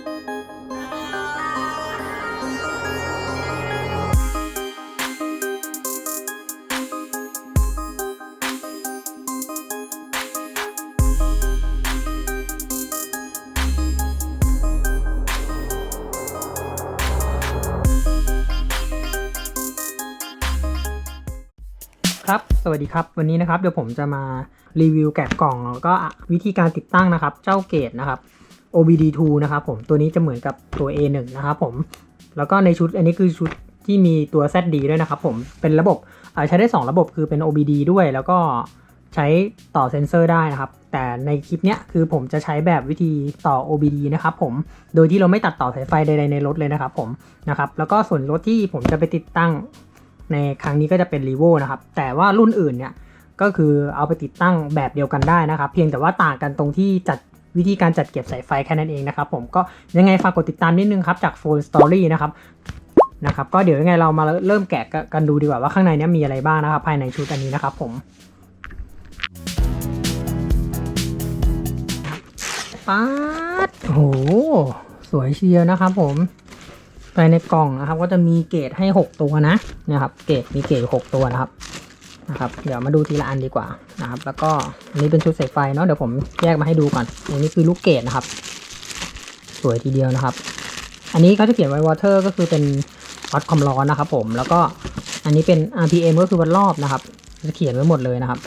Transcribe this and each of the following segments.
ครับสวัสดีครับ วันนี้นะครับเดี๋ยวผมจะมารีวิวแกะกล่องแล้วก็วิธีการติดตั้งนะครับ เจ้าเกตนะครับ OBD2 นะครับผมตัวนี้จะเหมือนกับตัว A1 นะครับผมแล้วก็ในชุดอันนี้คือชุดที่มีตัว ZD ด้วยนะครับผมเป็นระบบอ่อใช้ได้ 2 ระบบคือเป็น OBD ด้วย แล้วก็ใช้ต่อเซนเซอร์ได้นะครับ แต่ในคลิปเนี้ยคือผมจะใช้แบบวิธีต่อ OBD นะครับผมโดยที่เราไม่ตัดต่อสายไฟใดๆในรถเลยนะครับผมนะครับแล้วก็ส่วนรถที่ผมจะไปติดตั้งในครั้งนี้ก็จะเป็น r ีโวนะครับแต่ว่ารุ่นอื่นเนี่ยก็คือเอาไปติดตั้งแบบเดียวกันได้นะครับ เพียงแต่ว่าต่างกันตรงที่จัด วิธีการจัดเก็บสายไฟแค่นั้นเองนะครับผมก็ยังไงฝากกดติดตามนิดนึงครับจาก Full Story นะครับนะครับก็เดี๋ยวยังไงเรามาเริ่มแกะกันดูดีกว่าว่าข้างในนี้มีอะไรบ้างนะครับ ภายในชุดอันนี้นะครับผมป๊าดโอ้โหสวยเชียวนะครับผมภายในกล่องนะครับ ก็จะมีเกรดให้ 6 ตัวนะนะครับเกรดมีเกรด6ตัวนะครับ นะครับ เดี๋ยวมาดูทีละอันดีกว่านะครับ แล้วก็อันนี้เป็นชุดสายไฟเนาะเดี๋ยวผมแยกมาให้ดูก่อนอันนี้คือลูกเกดนะครับ สวยทีเดียวนะครับ อันนี้เขาจะเขียนไว้ water ก็คือเป็นวัดความร้อนนะครับ ผมแล้วก็อันนี้เป็น rpm ก็คือวัดรอบนะครับจะเขียนไว้หมดเลยนะครับ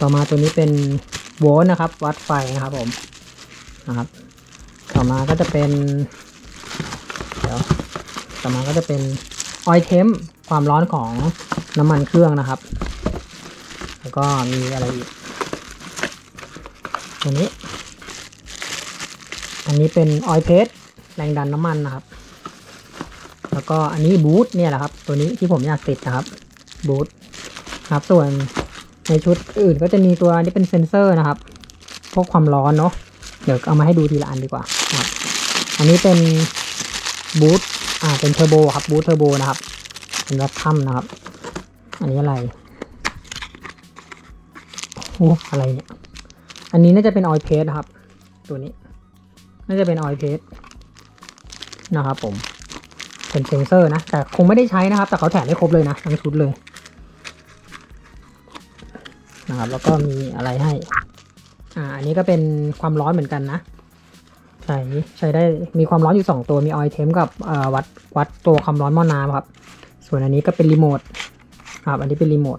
ต่อมาตัวนี้เป็นโวลต์นะครับ วัดไฟนะครับผมนะครับ ต่อมาก็จะเป็นเดี๋ยวต่อมาก็จะเป็นออยเทมความร้อนของ น้ำมันเครื่องนะครับ แล้วก็มีอะไรอีกตัวนี้ อันนี้เป็นออยเพสแรงดันน้ำมันนะครับ แล้วก็อันนี้บูทเนี่ยแหละครับ ตัวนี้ที่ผมอยากติดนะครับบูทครับ ส่วนในชุดอื่นก็จะมีตัวนี้เป็นเซนเซอร์นะครับ พวกความร้อนเนาะ เดี๋ยวเอามาให้ดูทีละอันดีกว่าครับ อันนี้เป็นบูทอ่า เป็นเทอร์โบครับ บูทเทอร์โบนะครับ เป็นวัดถ้ำนะครับ อันนี้อะไรโอ้อะไรเนี่ย อันนี้น่าจะเป็นออยเพสครับ ตัวนี้ น่าจะเป็นออยเพสนะครับผม เป็นเซนเซอร์นะ แต่คงไม่ได้ใช้นะครับ แต่เขาแถมให้ครบเลยนะทั้งชุดเลย นะครับ แล้วก็มีอะไรให้ อ่า อันนี้ก็เป็นความร้อนเหมือนกันนะ ใช้ใช้ได้ มีความร้อนอยู่ 2 ตัว มีออยเทมกับวัดวัดตัวความร้อนหม้อน้ำครับ ส่วนอันนี้ก็เป็นรีโมท ครับ อันนี้เป็นรีโมท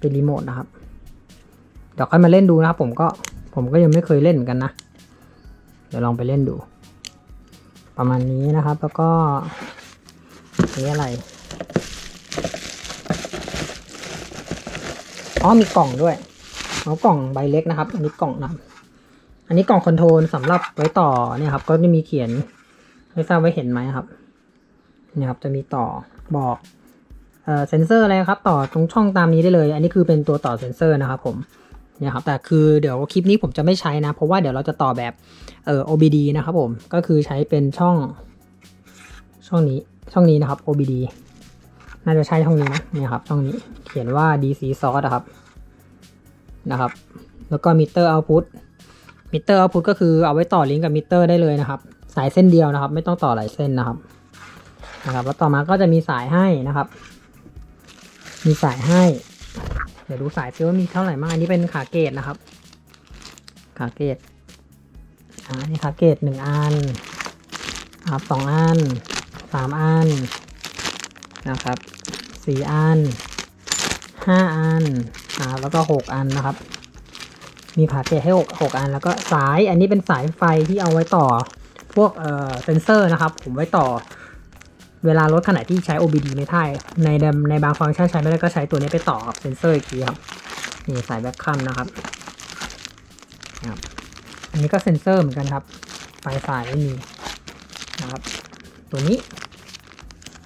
เป็นรีโมทนะครับ เดี๋ยวค่อยมาเล่นดูนะครับ ผมก็ ผมก็ยังไม่เคยเล่นเหมือนกันนะ เดี๋ยวลองไปเล่นดู ประมาณนี้นะครับ แล้วก็นี่อะไร อ๋อมีกล่องด้วย เอากล่องใบเล็กนะครับ อันนี้กล่องนะอันนี้กล่องคอนโทรลสำหรับไว้ต่อเนี่ยครับ ก็จะมีเขียนไม่ทราบไว้เห็นไหมครับ เนี่ยครับจะมีต่อบอก เซนเซอร์อะไรครับต่อตรงช่องตามนี้ได้เลย อันนี้คือเป็นตัวต่อเซนเซอร์นะครับผมเนี่ยครับแต่คือเดี๋ยวคลิปนี้ผมจะไม่ใช้นะ เพราะว่าเดี๋ยวเราจะต่อแบบเอ่อ OBD นะครับผมก็คือใช้เป็นช่องช่องนี้ช่องนี้นะครับ OBD น่าจะใช่ช่องนี้นะเนี่ยครับช่องนี้เขียนว่า DC source นะครับนะครับ แล้วก็มิเตอร์เอาพุตมิเตอร์เอาพุทก็คือเอาไว้ต่อลิงก์กับมิเตอร์ได้เลยนะครับ สายเส้นเดียวนะครับ ไม่ต้องต่อหลายเส้นนะครับนะครับ แล้วต่อมาก็จะมีสายให้นะครับ มีสายให้ เดี๋ยวดูสายซิว่ามีเท่าไหร่บ้างอันนี้เป็นขาเกตนะครับ ขาเกตอ่านี่ขาเกตหนึ่งอันครับสองอันสามอันนะครับสี่อันห้าอันอ่าแล้วก็หกอันนะครับ มีขาเกตให้หกหกอันแล้วก็สายอันนี้เป็นสายไฟที่เอาไว้ต่อพวกเอ่อเซนเซอร์นะครับ ผมไว้ต่อ เวลารถขนาดที่ใช้ OBD ไม่ได้ในในบางฟังก์ชันใช้ไม่ได้ก็ใช้ตัวนี้ไปต่อกับเซนเซอร์อีกทีครับนี่สายแบ็คคัมนะครับนะครับ อันนี้ก็เซนเซอร์เหมือนกันครับปลายสายไม่มีนะครับ ตัวนี้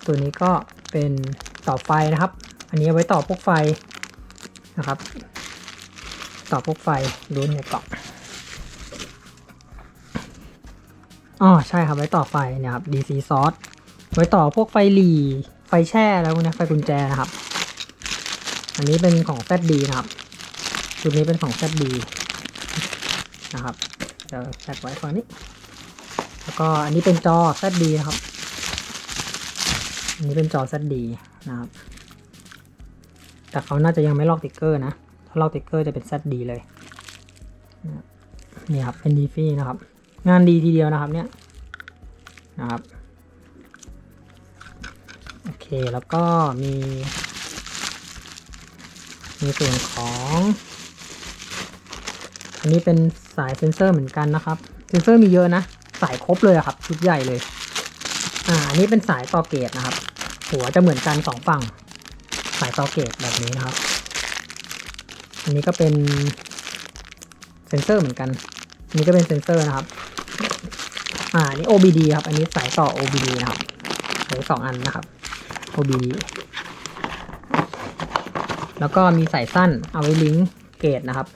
ตัวนี้ก็เป็นต่อไฟนะครับ อันนี้เอาไว้ต่อพวกไฟนะครับ ต่อพวกไฟรุ้นในกล่องอ๋อใช่ครับไว้ต่อไฟเนะครับ DC source ไว้ต่อพวกไฟหลีไฟแช่แล้วนี้ไฟกุญแจนะครับ อันนี้เป็นของ ZD นะครับชุดนี้เป็นของ ZD นะครับจะแซดไว้ฝั่งนี้ แล้วก็อันนี้เป็นจอ ZD นะครับ อันนี้เป็นจอ ZD นะครับ แต่เขาน่าจะยังไม่ลอกติ๊กเกอร์นะ ถ้าลอกติ๊กเกอร์จะเป็น ZD เลยนี่ครับเป็นดีฟี่นะครับ งานดีทีเดียวนะครับเนี่ยนะครับ เค แล้วก็มี มีส่วนของ อันนี้เป็นสายเซนเซอร์เหมือนกันนะครับ เซนเซอร์มีเยอะนะ สายครบเลยครับ ชุดใหญ่เลย อ่า อันนี้เป็นสายต่อเกตนะครับ หัวจะเหมือนกันสองฝั่ง สายต่อเกตแบบนี้นะครับ อันนี้ก็เป็นเซนเซอร์เหมือนกัน อันนี้ก็เป็นเซนเซอร์นะครับ อ่าอันนี้ OBD ครับ อันนี้สายต่อ OBD นะครับสองอันนะครับ OB แล้วก็มีสายสั้นเอาไว้ลิงก์เกตนะครับ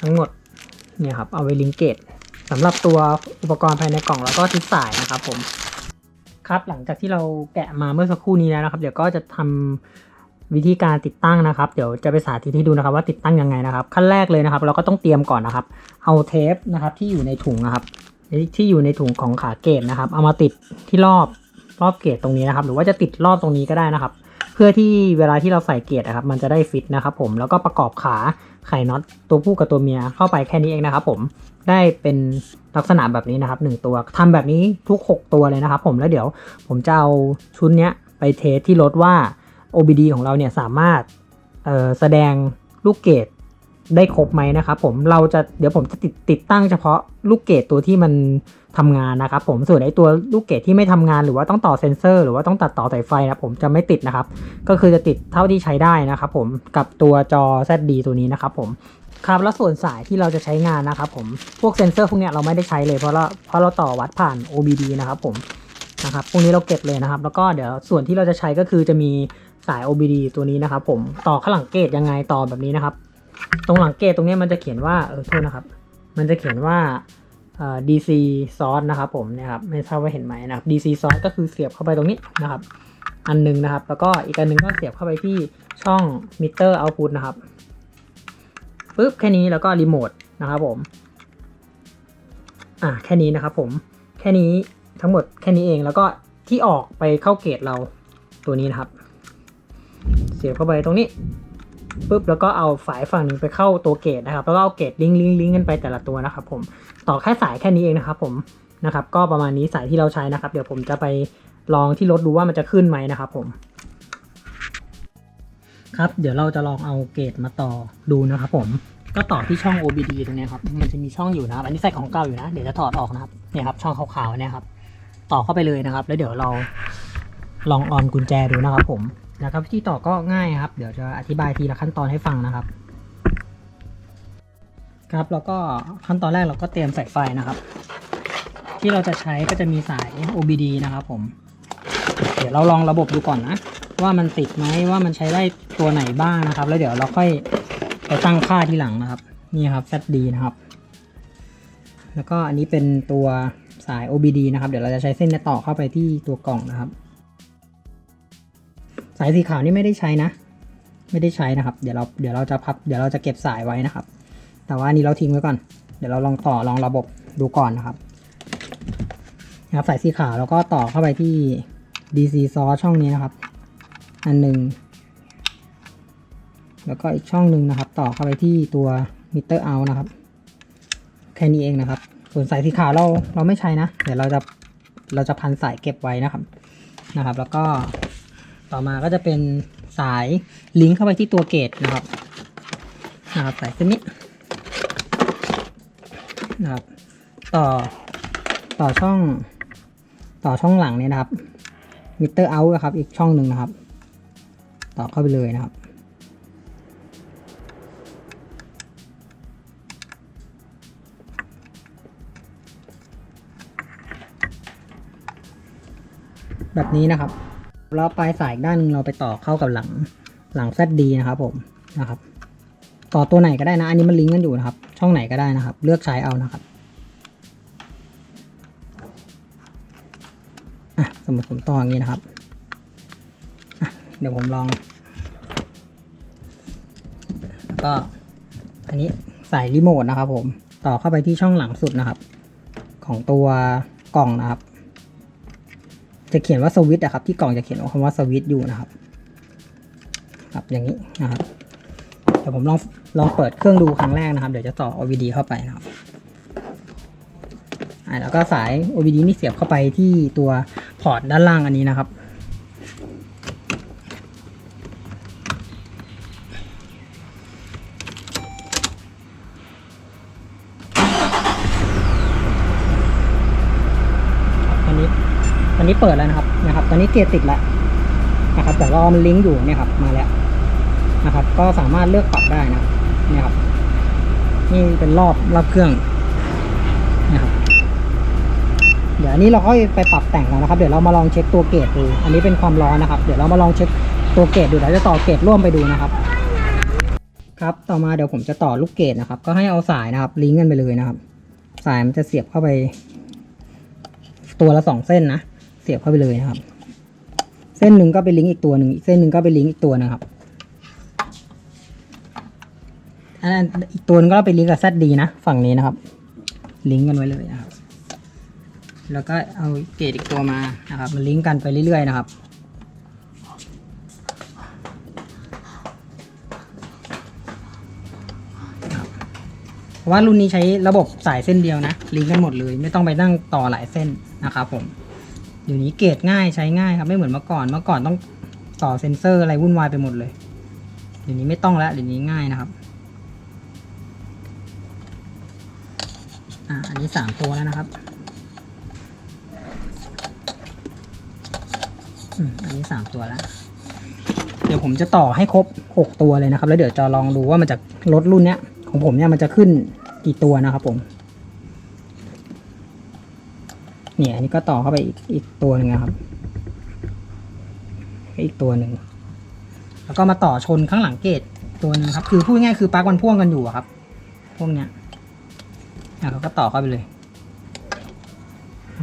ทั้งหมดเนี่ยครับเอาไว้ลิงก์เกตสำหรับตัวอุปกรณ์ภายในกล่องแล้วก็ทิศสายนะครับผมครับหลังจากที่เราแกะมาเมื่อสักครู่นี้แล้วนะครับ เดี๋ยวก็จะทำวิธีการติดตั้งนะครับ เดี๋ยวจะไปสาธิตให้ดูนะครับ ว่าติดตั้งยังไงนะครับ ขั้นแรกเลยนะครับ เราก็ต้องเตรียมก่อนนะครับ เอาเทปนะครับที่อยู่ในถุงนะครับ ที่อยู่ในถุงของขาเกตนะครับ เอามาติดที่รอบ รอบเกตตรงนี้นะครับ หรือว่าจะติดรอบตรงนี้ก็ได้นะครับ เพื่อที่เวลาที่เราใส่เกร์นะครับ มันจะได้ฟิตนะครับ ผมแล้วก็ประกอบขาไข่น็อตตัวผู้กับตัวเมียเข้าไปแค่นี้เองนะครับ ผมได้เป็นลักษณะแบบนี้นะครับหนึ่งตัวทำแบบนี้ทุก 6 ตัวเลยนะครับ ผมแล้วเดี๋ยวผมจะเอาชุดเนี้ยไปเทสที่รถว่า OBD ของเราเนี่ยสามารถแสดงลูกเกดได้ครบไหมนะครับผมเราจะเดี๋ยวผมจะติดติดตั้งเฉพาะลูกเกดตัวที่มัน ทำงานนะครับผมส่วนไอตัวลูกเกดที่ไม่ทำงานหรือว่าต้องต่อเซ็นเซอร์ หรือว่าต้องตัดต่อสายไฟนะผมจะไม่ติดนะครับ ก็คือจะติดเท่าที่ใช้ได้นะครับผมกับตัวจอ ZD ตัวนี้นะครับผมครับแล้วส่วนสายที่เราจะใช้งานนะครับผมพวกเซ็นเซอร์พวกเนี้ยเราไม่ได้ใช้เลยเพราะเราเพราะเราต่อวัดผ่าน OBD นะครับผมนะครับพวกนี้เราเก็บเลยนะครับ แล้วก็เดี๋ยวส่วนที่เราจะใช้ก็คือจะมีสาย OBD ตัวนี้นะครับผมต่อข้างหลังเกตยังไงต่อแบบนี้นะครับ ตรงหลังเกตตรงเนี้ยมันจะเขียนว่าเออโทษนะครับ มันจะเขียนว่า DC source นะครับผมเนี่ยครับไม่ทราบว่าเห็นไหมนะครับ DC source ก็คือเสียบเข้าไปตรงนี้นะครับ อันหนึงนะครับ แล้วก็อีกอันหนึงก็เสียบเข้าไปที่ช่องมิเตอร์เอาพุตนะครับปึ๊บแค่นี้แล้วก็รีโมทนะครับผมอะแค่นี้นะครับผมแค่นี้ทั้งหมดแค่นี้เองแล้วก็ที่ออกไปเข้าเกตเราตัวนี้นะครับ เสียบเข้าไปตรงนี้ ปุ๊บแล้วก็เอาฝายฝั่งหนึ่งไปเข้าตัวเกตนะครับแล้วก็เอาเกตลิงก์ลิงก์ลิงก์กันไปแต่ละตัวนะครับผมต่อแค่สายแค่นี้เองนะครับผมนะครับก็ประมาณนี้สายที่เราใช้นะครับ เดี๋ยวผมจะไปลองที่รถดูว่ามันจะขึ้นไหมนะครับผมครับเดี๋ยวเราจะลองเอาเกตมาต่อดูนะครับผมก็ต่อที่ช่อง OBD ตรงนี้ครับมันจะมีช่องอยู่นะครับ อันนี้ใส่ของเก่าอยู่นะ เดี๋ยวจะถอดออกนะครับเนี่ยครับช่องขาวๆเนี่ยครับต่อเข้าไปเลยนะครับ แล้วเดี๋ยวเราลองออนกุญแจดูนะครับผม นะครับวิธีต่อก็ง่ายครับ เดี๋ยวจะอธิบายทีละขั้นตอนให้ฟังนะครับ ครับแล้วก็ขั้นตอนแรกเราก็เตรียมสายไฟนะครับ ที่เราจะใช้ก็จะมีสาย OBD นะครับผม เดี๋ยวเราลองระบบดูก่อนนะ ว่ามันติดไหมว่ามันใช้ได้ตัวไหนบ้างนะครับ แล้วเดี๋ยวเราค่อยไปตั้งค่าที่หลังนะครับ นี่ครับ ZD นะครับ แล้วก็อันนี้เป็นตัวสาย OBD นะครับ เดี๋ยวเราจะใช้เส้นนี้ต่อเข้าไปที่ตัวกล่องนะครับ สายสีขาวนี่ไม่ได้ใช้นะ ไม่ได้ใช้นะครับ เดี๋ยวเราเดี๋ยวเราจะพับเดี๋ยวเราจะเก็บสายไว้นะครับ แต่ว่านนี้เราทิ้งไว้ก่อน เดี๋ยวเราลองต่อลองระบบดูก่อนนะครับนะครับสายสีขาวแล้วก็ต่อเข้าไปที่ DC source ช่องนี้นะครับ อันหนึ่งแล้วก็อีกช่องหนึ่งนะครับ ต่อเข้าไปที่ตัวมิเตอร์เอานะครับ แค่นี้เองนะครับ ส่วนสายสีขาวเราเราไม่ใช้นะ เดี๋ยวเราจะเราจะพันสายเก็บไว้นะครับนะครับ แล้วก็ ต่อมาก็จะเป็นสายลิงก์เข้าไปที่ตัวเกตนะครับนะครับสายเส้นนี้นะครับ ต่อต่อช่อง ต่อช่องหลังเนี่ยนะครับมิเตอร์เอาท์ครับ อีกช่องหนึ่งนะครับ ต่อเข้าไปเลยนะครับแบบนี้นะครับ แล้วปลายสายอีกด้านหนึงเราไปต่อเข้ากับหลังหลัง ZD นะครับผมนะครับ ต่อตัวไหนก็ได้นะ อันนี้มันลิงก์กันอยู่นะครับ ช่องไหนก็ได้นะครับ เลือกใช้เอานะครับอะสมมติผมต่ออย่างนี้นะครับอะเดี๋ยวผมลอง ก็อันนี้สายรีโมทนะครับผม ต่อเข้าไปที่ช่องหลังสุดนะครับ ของตัวกล่องนะครับ จะเขียนว่าสวิตอะครับ ที่กล่องจะเขียนว่าคำว่าสวิตอยู่นะครับครับอย่างนี้นะครับเดี๋ยวผมลองลองเปิดเครื่องดูครั้งแรกนะครับ เดี๋ยวจะต่อ OBD เข้าไปนะครับอ่าแล้วก็สาย OBD นี่เสียบเข้าไปที่ตัวพอร์ตด้านล่างอันนี้นะครับ เปิดแล้วนะครับนะครับ ตอนนี้เกียร์ติดแล้วนะครับ แต่รอมันลิงก์อยู่เนี่ยครับ มาแล้วนะครับ ก็สามารถเลือกปรับได้นะเนี่ยครับ นี่เป็นรอบรอบเครื่องนะครับเดี๋ยวอันนี้เราก็ไปปรับแต่งกันนะครับ เดี๋ยวเรามาลองเช็คตัวเกจดู อันนี้เป็นความร้อนนะครับ เดี๋ยวเรามาลองเช็คตัวเกจดูเดี๋ยวจะต่อเกจร่วมไปดูนะครับ ครับ ต่อมาเดี๋ยวผมจะต่อลูกเกจนะครับ ก็ให้เอาสายนะครับ ลิงก์กันไปเลยนะครับ สายมันจะเสียบเข้าไป ตัวละสองเส้นนะ สียบเข้าไปเลยนะครับ เส้นหนึ่งก็ไปลิงก์อีกตัวหนึ่งอีกเส้นหนึ่งก็ไปลิงก์อีกตัวนะครับอันนั้นอีกตัวนึงก็ไปลิงก์กับ ZD นะฝั่งนี้นะครับ ลิงก์กันไว้เลยนะครับ แล้วก็เอาเกจอีกตัวมานะครับมาลิงก์กันไปเรื่อยๆนะครับเพราะว่ารุ่นนี้ใช้ระบบสายเส้นเดียวนะ ลิงก์กันหมดเลย ไม่ต้องไปนั่งต่อหลายเส้นนะครับผม เดี๋ยวนี้เกจง่ายใช้ง่ายครับไม่เหมือนเมื่อก่อนเมื่อก่อนต้องต่อเซ็นเซอร์อะไรวุ่นวายไปหมดเลย เดี๋ยวนี้ไม่ต้องแล้วเดี๋ยวนี้ง่ายนะครับอ่าอันนี้สามตัวแล้วนะครับอืมอันนี้สามตัวแล้วเดี๋ยวผมจะต่อให้ครบหกตัวเลยนะครับ แล้วเดี๋ยวจะลองดูว่ามันจะลดรุ่นเนี้ยของผมเนี่ยมันจะขึ้นกี่ตัวนะครับผม เนี่ยอันนี้ก็ต่อเข้าไปอีกอีกตัวหนึ่งนะครับ อีกตัวหนึ่งแล้วก็มาต่อชนข้างหลังเกตตัวหนึงครับ คือพูดง่ายคือปลั๊กมันพ่วงกันอยู่อะครับ พวกเนี้ยอะเขาก็ต่อเข้าไปเลย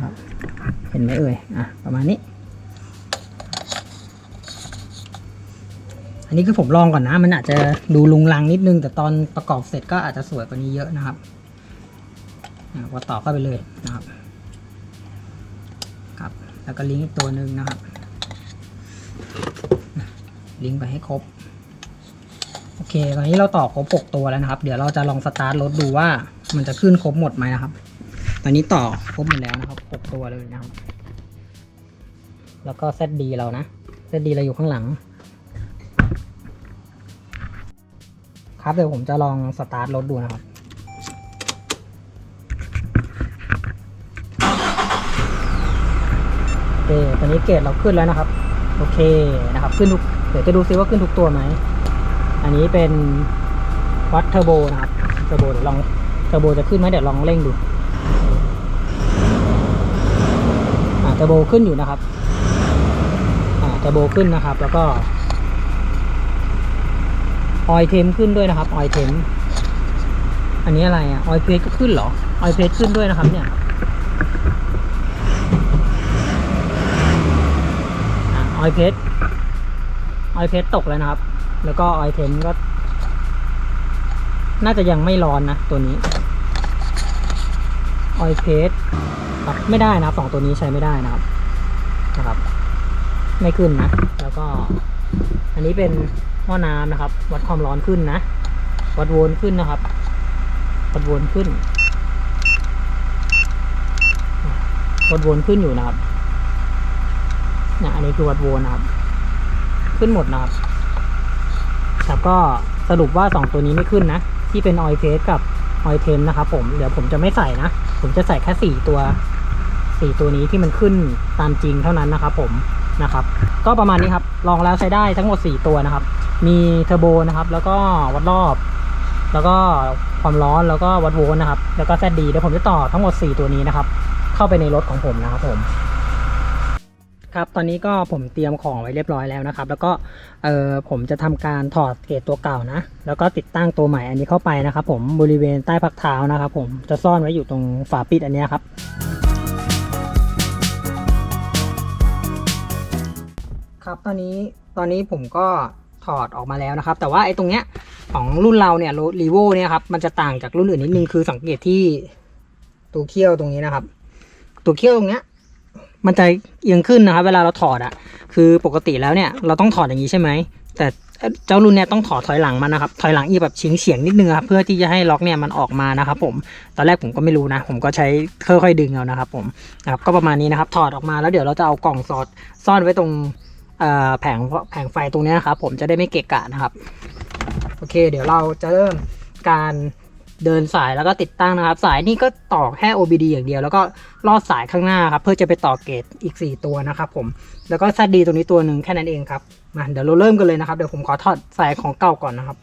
ครับเห็นไหมเอ่ยอะประมาณนี้ อันนี้คือผมลองก่อนนะ มันอาจจะดูลุงลังนิดนึง แต่ตอนประกอบเสร็จก็อาจจะสวยกว่านี้เยอะนะครับอะก็ต่อเข้าไปเลยนะครับ แล้วก็ลิงก์อีกตัวหนึ่งนะครับ ลิงก์ไปให้ครบ โอเค ตอนนี้เราต่อครบ 6 ตัวแล้วนะครับ เดี๋ยวเราจะลองสตาร์ทรถดูว่ามันจะขึ้นครบหมดไหมนะครับ ตอนนี้ต่อครบหมดแล้วนะครับ 6 ตัวเลยนะครับ แล้วก็ ZD เรานะ ZD เราอยู่ข้างหลัง ครับเดี๋ยวผมจะลองสตาร์ทรถดูนะครับ เคตอนนี้เกรดเราขึ้นแล้วนะครับ โอเคนะครับ ขึ้นทุกเดี๋ยวจะดูซิว่าขึ้นทุกตัวไหม อันนี้เป็นวัดเทอร์โบนะครับ เทอร์โบเดี๋ยวลอง เทอร์โบจะขึ้นไหมเดี๋ยวลองเร่งดูอ่าเทอร์โบขึ้นอยู่นะครับ อ่าเทอร์โบขึ้นนะครับ แล้วก็ออยเทมขึ้นด้วยนะครับออยเทมอันนี้อะไรอะออยเพจก็ขึ้นเหรอออยเพจขึ้นด้วยนะครับเนี่ย ออยเพจออยเพจตกแล้วนะครับ แล้วก็ออยเทมก็ น่าจะยังไม่ร้อนนะตัวนี้ออยเพจครับไม่ได้นะครับสองตัวนี้ใช้ไม่ได้นะครับนะครับ ไม่ขึ้นนะ แล้วก็ อันนี้เป็นหม้อน้ำนะครับ วัดความร้อนขึ้นนะ วัดวลต์ขึ้นนะครับ วัดวลต์ขึ้นวัดวลต์ขึ้นอยู่นะครับ เนี่ยอันนี้คือวัดโวลต์นะครับ ขึ้นหมดนะครับแต่ก็สรุปว่าสองตัวนี้ไม่ขึ้นนะ ที่เป็นออยเฟสกับออยเทมนะครับผมเดี๋ยวผมจะไม่ใส่นะ ผมจะใส่แค่สี่ตัวสี่ตัวนี้ที่มันขึ้นตามจริงเท่านั้นนะครับผมนะครับ ก็ประมาณนี้ครับ ลองแล้วใช้ได้ทั้งหมด 4 ตัวนะครับ มีเทอร์โบนะครับ แล้วก็วัดรอบ แล้วก็ความร้อนแล้วก็วัดโวลต์นะครับ แล้วก็แซดดีเดี๋ยวผมจะต่อทั้งหมด 4 ตัวนี้นะครับ เข้าไปในรถของผมนะครับผม ครับตอนนี้ก็ผมเตรียมของไว้เรียบร้อยแล้วนะครับ แล้วก็เออผมจะทำการถอดเกจตัวเก่านะ แล้วก็ติดตั้งตัวใหม่อันนี้เข้าไปนะครับผมบริเวณใต้พักเท้านะครับผมจะซ่อนไว้อยู่ตรงฝาปิดอันนี้ครับครับตอนนี้ตอนนี้ผมก็ถอดออกมาแล้วนะครับ แต่ว่าไอ้ตรงเนี้ยของรุ่นเราเนี่ยรีโวเนี่ยครับมันจะต่างจากรุ่นอื่นนิดนึงคือสังเกตที่ตัวเขี้ยวตรงนี้นะครับ ตัวเขี้ยวตรงเนี้ย มันจะเอียงขึ้นนะครับ เวลาเราถอดอะคือปกติแล้วเนี่ยเราต้องถอดอย่างนี้ใช่ไหม แต่เจ้ารุ่นเนี่ยต้องถอดถอยหลังมันนะครับ ถอยหลังอีแบบเฉียงเฉียงนิดนึงครับเพื่อที่จะให้ล็อกเนี่ยมันออกมานะครับ ผม ตอนแรกผมก็ไม่รู้นะ ผมก็ใช้ค่อยๆดึงเอานะครับ ผมนะครับก็ประมาณนี้นะครับ ถอดออกมาแล้วเดี๋ยวเราจะเอากล่องสอดซ่อนไว้ตรงแผงแผงไฟตรงนี้นะครับ ผมจะได้ไม่เกะกะนะครับ โอเค เดี๋ยวเราจะเริ่มการ เดินสายแล้วก็ติดตั้งนะครับ สายนี่ก็ต่อแค่ OBD อย่างเดียว แล้วก็ลอดสายข้างหน้าครับ เพื่อจะไปต่อเกตอีก 4 ตัวนะครับผมแล้วก็ ZD ตัวนี้ตัวหนึ่งแค่นั้นเองครับมาเดี๋ยวเราเริ่มกันเลยนะครับเดี๋ยวผมขอถอดสายของเก่าก่อนนะครับ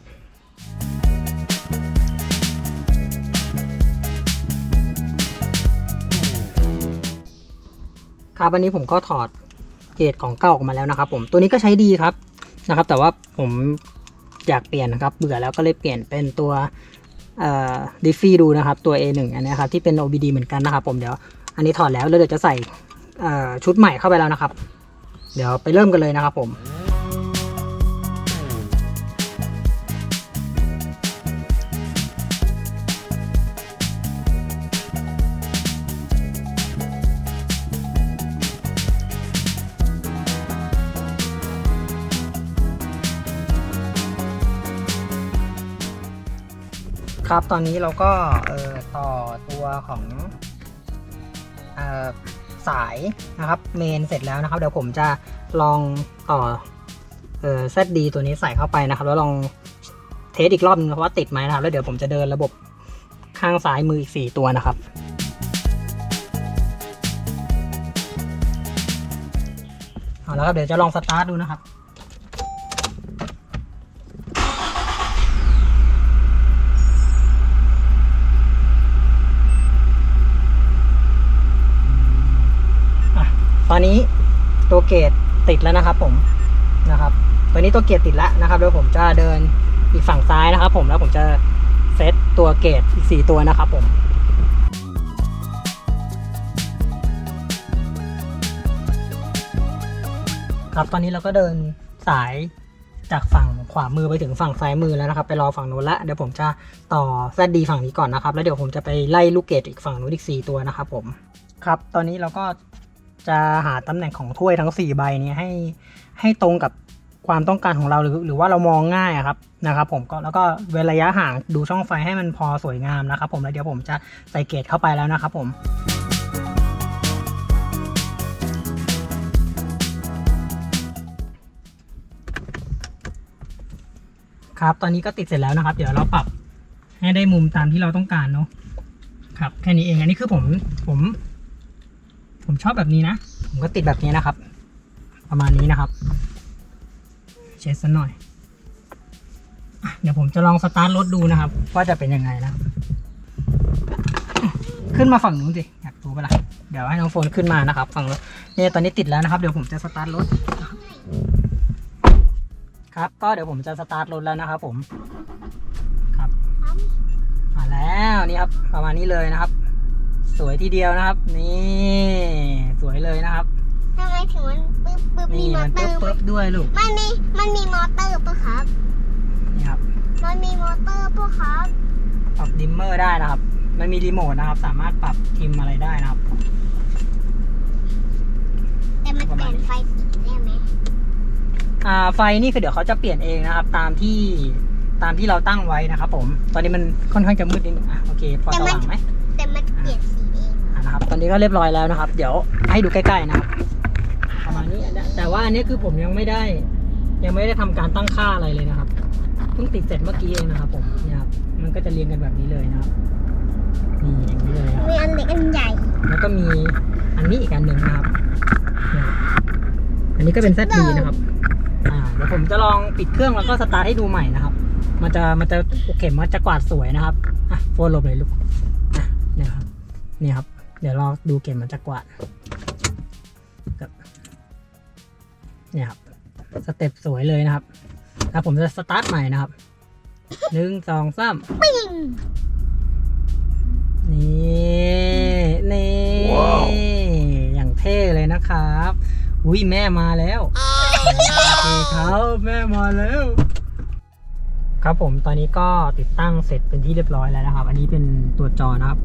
ครับอันนี้ผมก็ถอดเกตของเก่าออกมาแล้วนะครับ ผมตัวนี้ก็ใช้ดีครับนะครับ แต่ว่าผมอยากเปลี่ยนนะครับ เบื่อแล้วก็เลยเปลี่ยนเป็นตัว ดิฟฟี่ดูนะครับตัว A1 อันนี้ครับที่เป็น OBD เหมือนกันนะครับผมเดี๋ยวอันนี้ถอดแล้วแล้วเดี๋ยวจะใส่ชุดใหม่เข้าไปแล้วนะครับ เดี๋ยวไปเริ่มกันเลยนะครับผม ครับตอนนี้เราก็เอ่อต่อตัวของเอ่อสายนะครับเมนเสร็จแล้วนะครับ เดี๋ยวผมจะลองต่อเอ่อ ZD ตัวนี้ใส่เข้าไปนะครับ แล้วลองเทสอีกรอบนึงว่าติดไหมนะครับ แล้วเดี๋ยวผมจะเดินระบบข้างซ้ายมืออีก 4 ตัวนะครับ เอาแล้วครับเดี๋ยวจะลองสตาร์ทดูนะครับ อะตอนนี้ตัว เกตติดแล้วนะครับ ผมนะครับตอนนี้ตัวเกตติดแล้วนะครับเดี๋ยวผมจะเดินอีกฝั่งซ้ายนะครับ ผมแล้วผมจะเซตตัวเกตอีกสี่ตัวนะครับ ผมครับตอนนี้เราก็เดินสายจากฝั่งขวามือไปถึงฝั่งซ้ายมือแล้วนะครับ ไปรอฝั่งนู้นละเดี๋ยวผมจะต่อ ZD ฝั่งนี้ก่อนนะครับ แล้วเดี๋ยวผมจะไปไล่ลูกเกตอีกฝั่งนู้นอีก 4 ตัวนะครับผมครับ ตอนนี้เราก็ จะหาตำแหน่งของถ้วยทั้ง 4 ใบนี้ให้ให้ตรงกับความต้องการของเราหรือหรือว่าเรามองง่ายอะครับนะครับ ผมก็แล้วก็เว้นระยะห่างดูช่องไฟให้มันพอสวยงามนะครับ ผมแล้วเดี๋ยวผมจะใส่เกตเข้าไปแล้วนะครับ ผมครับตอนนี้ก็ติดเสร็จแล้วนะครับ เดี๋ยวเราปรับให้ได้มุมตามที่เราต้องการเนาะครับแค่นี้เองอันนี้คือผมผม ผมชอบแบบนี้นะ ผมก็ติดแบบนี้นะครับ ประมาณนี้นะครับ เช็ดสักหน่อยเดี๋ยวผมจะลองสตาร์ทรถดูนะครับ ว่าจะเป็นยังไงนะขึ้นมาฝั่งนู้นสิอยากรู้ปะล่ะเดี๋ยวให้น้องโฟนขึ้นมานะครับ ฝั่งรถเนี่ยตอนนี้ติดแล้วนะครับ เดี๋ยวผมจะสตาร์ทรถครับ ก็เดี๋ยวผมจะสตาร์ทรถแล้วนะครับ ผม ครับมาแล้วนี่ครับ ประมาณนี้เลยนะครับ สวยทีเดียวนะครับ นี่สวยเลยนะครับทำไมถึงมันปึ๊บปึ๊บมีนี่มอมันเตอปึ๊บร์ไหมปึ๊บด้วยลูกมันมีมันมีมอเตอร์ปะครับ นี่ครับมันมีมอเตอร์ปะครับปรับดิมเมอร์ได้นะครับ มันมีรีโมทนะครับ สามารถปรับทิมอะไรได้นะครับ แต่มันเปลี่ยนไฟสีได้ไหมอ่าไฟนี่คือเดี๋ยวเขาจะเปลี่ยนเองนะครับ ตามที่ตามที่เราตั้งไว้นะครับ ผม ตอนนี้มันค่อนข้างจะมืดนิดนึงอะโอเค พอสว่างไหมแต่มันเปลี่ยนสีเองอะ นะครับ ตอนนี้ก็เรียบร้อยแล้วนะครับ เดี๋ยวให้ดูใกล้ๆนะครับประมาณนี้นะแต่ว่าอันนี้คือผมยังไม่ได้ ยังไม่ได้ทำการตั้งค่าอะไรเลยนะครับเพิ่งติดเสร็จเมื่อกี้เองนะครับผมเนี่ยครับมันก็จะเรียงกันแบบนี้เลยนะครับนี่อย่างนี้เลยครับมีอันเล็กอันใหญ่ แล้วก็มีอันนี้อีกอันหนึ่งนะครับเนี่ยอันนี้ก็เป็น ZD นะครับอ่าเดี๋ยวผมจะลองปิดเครื่องแล้วก็สตาร์ทให้ดูใหม่นะครับ มันจะมันจะโอเคมันจะกวาดสวยนะครับอะโฟนหลบเลยลูกอะเนี่ยครับเนี่ยครับ เดี๋ยวรอดูเกมมันจะกวาดกับเนี่ยครับ สเต็ปสวยเลยนะครับ แล้วผมจะสตาร์ทใหม่นะครับ หนึ่งสองสามปิ้งนี่นี่ อย่างเท่เลยนะครับ อุ้ยแม่มาแล้วโอเคครับแม่มาแล้ว ครับผมตอนนี้ก็ติดตั้งเสร็จเป็นที่เรียบร้อยแล้วนะครับ อันนี้เป็นตัวจอนะครับ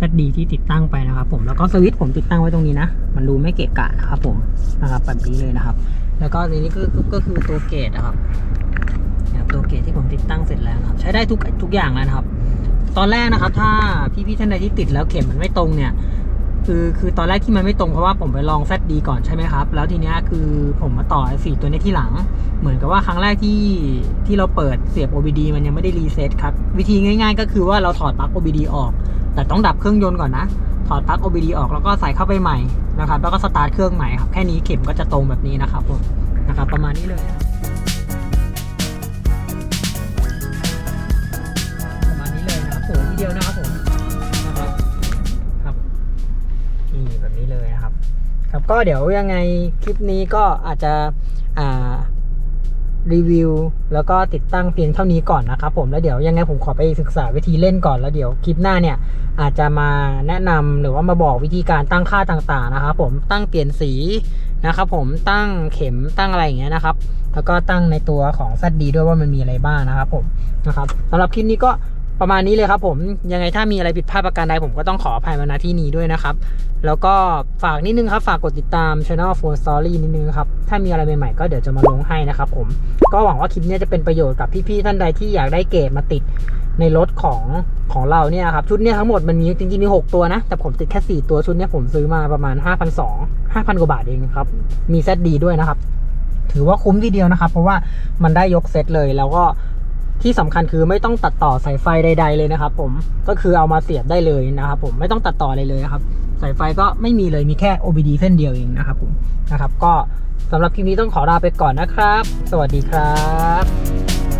ZD ที่ติดตั้งไปนะครับผมแล้วก็สวิตช์ผมติดตั้งไว้ตรงนี้นะ มันดูไม่เกะกะนะครับผมนะครับแบบนี้เลยนะครับ แล้วก็อันนี้ก็ก็คือตัวเกตนะครับนะครับตัวเกตที่ผมติดตั้งเสร็จแล้วนะครับ ใช้ได้ทุกทุกอย่างแล้วนะครับ ตอนแรกนะครับ ถ้าพี่ๆท่านใดที่ติดแล้วเข็มมันไม่ตรงเนี่ย คือคือตอนแรกที่มันไม่ตรงเพราะว่าผมไปลอง ZD ก่อนใช่ไหมครับ แล้วทีเนี้ยคือผมมาต่อไอ้สี่ตัวนี้ที่หลัง เหมือนกับว่าครั้งแรกที่ที่เราเปิดเสียบ OBD มันยังไม่ได้รีเซ็ตครับ วิธีง่าย ๆ ก็คือว่าเราถอดปลั๊ก OBD ออก แต่ต้องดับเครื่องยนต์ก่อนนะ ถอดปลั๊ก OBD ออกแล้วก็ใส่เข้าไปใหม่นะครับ แล้วก็สตาร์ทเครื่องใหม่ครับ แค่นี้เข็มก็จะตรงแบบนี้นะครับผมนะครับประมาณนี้เลยประมาณนี้เลยนะครับสวยทีเดียวนะครับผม นี้เลยครับ ครับก็เดี๋ยวยังไงคลิปนี้ก็อาจจะอ่ารีวิวแล้วก็ติดตั้งเพียงเท่านี้ก่อนนะครับผมแล้วเดี๋ยวยังไงผมขอไปศึกษาวิธีเล่นก่อนแล้วเดี๋ยวคลิปหน้าเนี่ยอาจจะมาแนะนำหรือว่ามาบอกวิธีการตั้งค่าต่างๆนะครับผมตั้งเปลี่ยนสีนะครับผมตั้งเข็มตั้งอะไรอย่างเงี้ยนะครับ แล้วก็ตั้งในตัวของ ZD ด้วยว่ามันมีอะไรบ้างนะครับผมนะครับสำหรับคลิปนี้ก็ ประมาณนี้เลยครับผมยังไงถ้ามีอะไรผิดพลาดประการใดผมก็ต้องขออภัยมาณที่นี้ด้วยนะครับ แล้วก็ฝากนิดนึงครับ ฝากกดติดตาม Channel Phone Story นิดนึงครับ ถ้ามีอะไรใหม่ๆก็เดี๋ยวจะมาลงให้นะครับผมก็หวังว่าคลิปนี้จะเป็นประโยชน์กับพี่ๆท่านใดที่อยากได้เกรดมาติดในรถของของเราเนี่ยครับ ชุดนี้ทั้งหมดมันมีจริงๆมี 6 ตัวนะ แต่ผมติดแค่ 4 ตัวชุดนี้ผมซื้อมาประมาณ 5 2 0 0 5,000 กว่าบาทเองครับ มี ZD ด้วยนะครับ ถือว่าคุ้มทีเดียวนะครับ เพราะว่ามันได้ยกเซตเลยแล้วก็ ที่สำคัญคือไม่ต้องตัดต่อสายไฟใด ๆเลยนะครับ ผมก็คือเอามาเสียบได้เลยนะครับ ผมไม่ต้องตัดต่ออะไรเลยนะครับสายไฟก็ไม่มีเลยมีแค่ OBD เส้นเดียวเองนะครับผมนะครับ ก็สำหรับคลิปนี้ต้องขอลาไปก่อนนะครับ สวัสดีครับ